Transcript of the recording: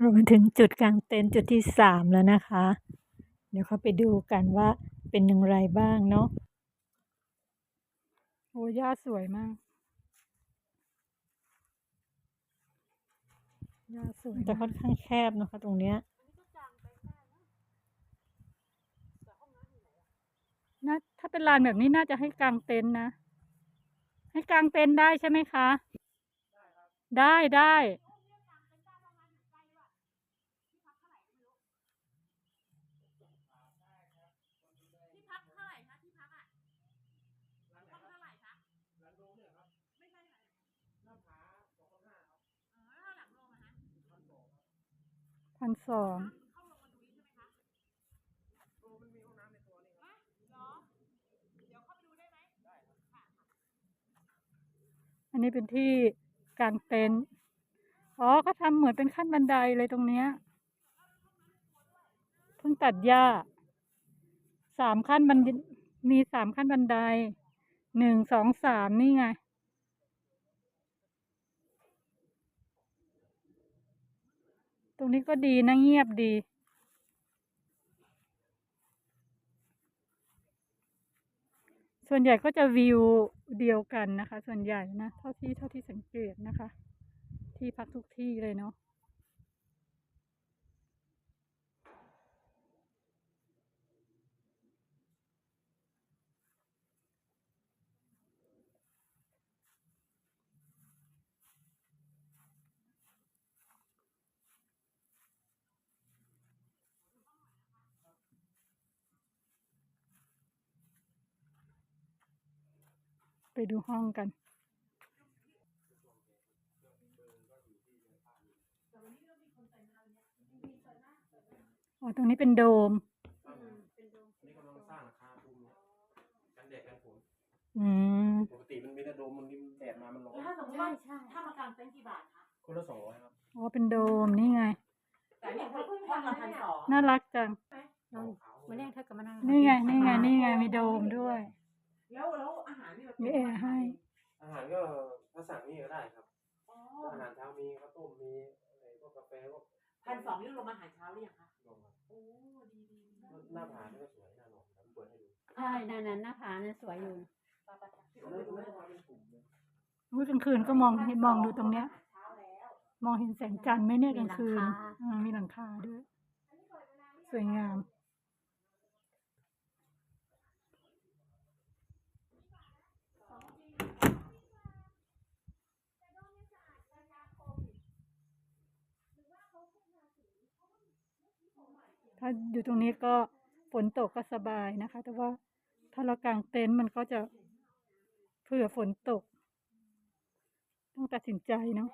เรามาถึงจุดกลางเต็นท์จุดที่สามแล้วนะคะ เดี๋ยวเขาไปดูกันว่าเป็นอย่างไรบ้างเนาะโอ้หญ้าสวยมากหญ้าสวยแต่ค่อนข้างแคบนะคะ ตรงเนี้ยน่าถ้าเป็นลานแบบนี้น่าจะให้กางเต็นท์นะ ให้กางเต็นท์ได้ใช่ไหมคะ ได้ได้ ที่พักเท่าไหร่คะที่พักอะห้องเท่าไหร่คะไม่ใช่ไหนหน้าผาสองพันห้าครับอ๋อแล้วหลังโรงอะคะ พันสองเข้าลงมาดูนี้ใช่ไหมคะโรงมันมีห้องน้ำในตัวนี่ครับเหรอเดี๋ยวเข้าไปดูได้ไหมได้ค่ะอันนี้เป็นที่กางเต็นท์อ๋อเขาทำเหมือนเป็นขั้นบันไดเลยตรงเนี้ยเพิ่งตัดหญ้าสามขั้นบันมีสามขั้นบันไดหนึ่งสองสามนี่ไง ตรงนี้ก็ดีนะเงียบดี ส่วนใหญ่ก็จะวิวเดียวกันนะคะ ส่วนใหญ่นะ เท่าที่เท่าที่สังเกตนะคะ ที่พักทุกที่เลยเนาะ ไปดูห้องกันอ๋อตรงนี้เป็นโดมนี่กำลังสร้างราคาภูมิกันแดดกันฝนอืมปกติมันมีแต่โดมมันนี่แดดมามันร้อนแล้วถ้าสมมติว่าถ้ามากางเต็นท์กี่บาทคะคนละสองร้อยครับอ๋อเป็นโดมนี่ไงแต่เนี่ยห้องละพันสองน่ารักจังขาวขาวมาเรียกเธอกับมานั่งนี่ไงนี่ไงนี่ไงมีโดมด้วย แล้วแล้ว มีแอร์ให้ อาหารก็ถ้าสั่งนี่ก็ได้ครับ อ๋ออาหารเช้ามีข้าวต้มมีอะไรพวกกาแฟพวกพันสองนี่รวมอาหารเช้าหรือยังคะนมครับโอ้ดีดีดีหน้าผานี่ก็สวยหน้านอนผมเปิดให้ดูใช่นั่นน่ะหน้าผานั่นสวยอยู่ปาปาปาพี่แล้โอ๊วตไปดูไม่ได้ได้ไหมมาเป็นกลุ่มเลยอุ๊ยกลางคืนก็มองเห็นมองดูตรงเนี้ย เช้าแล้วมองเห็นแสงจันทร์ไหมเนี่ยกมีลางคืนหลังคา อ่ามีหลังคาด้วย สวยงาม ถ้าอยู่ตรงนี้ก็ฝนตกก็สบายนะคะ แต่ว่าถ้าเรากางเต็นท์มันก็จะเผื่อฝนตก ต้องตัดสินใจเนาะ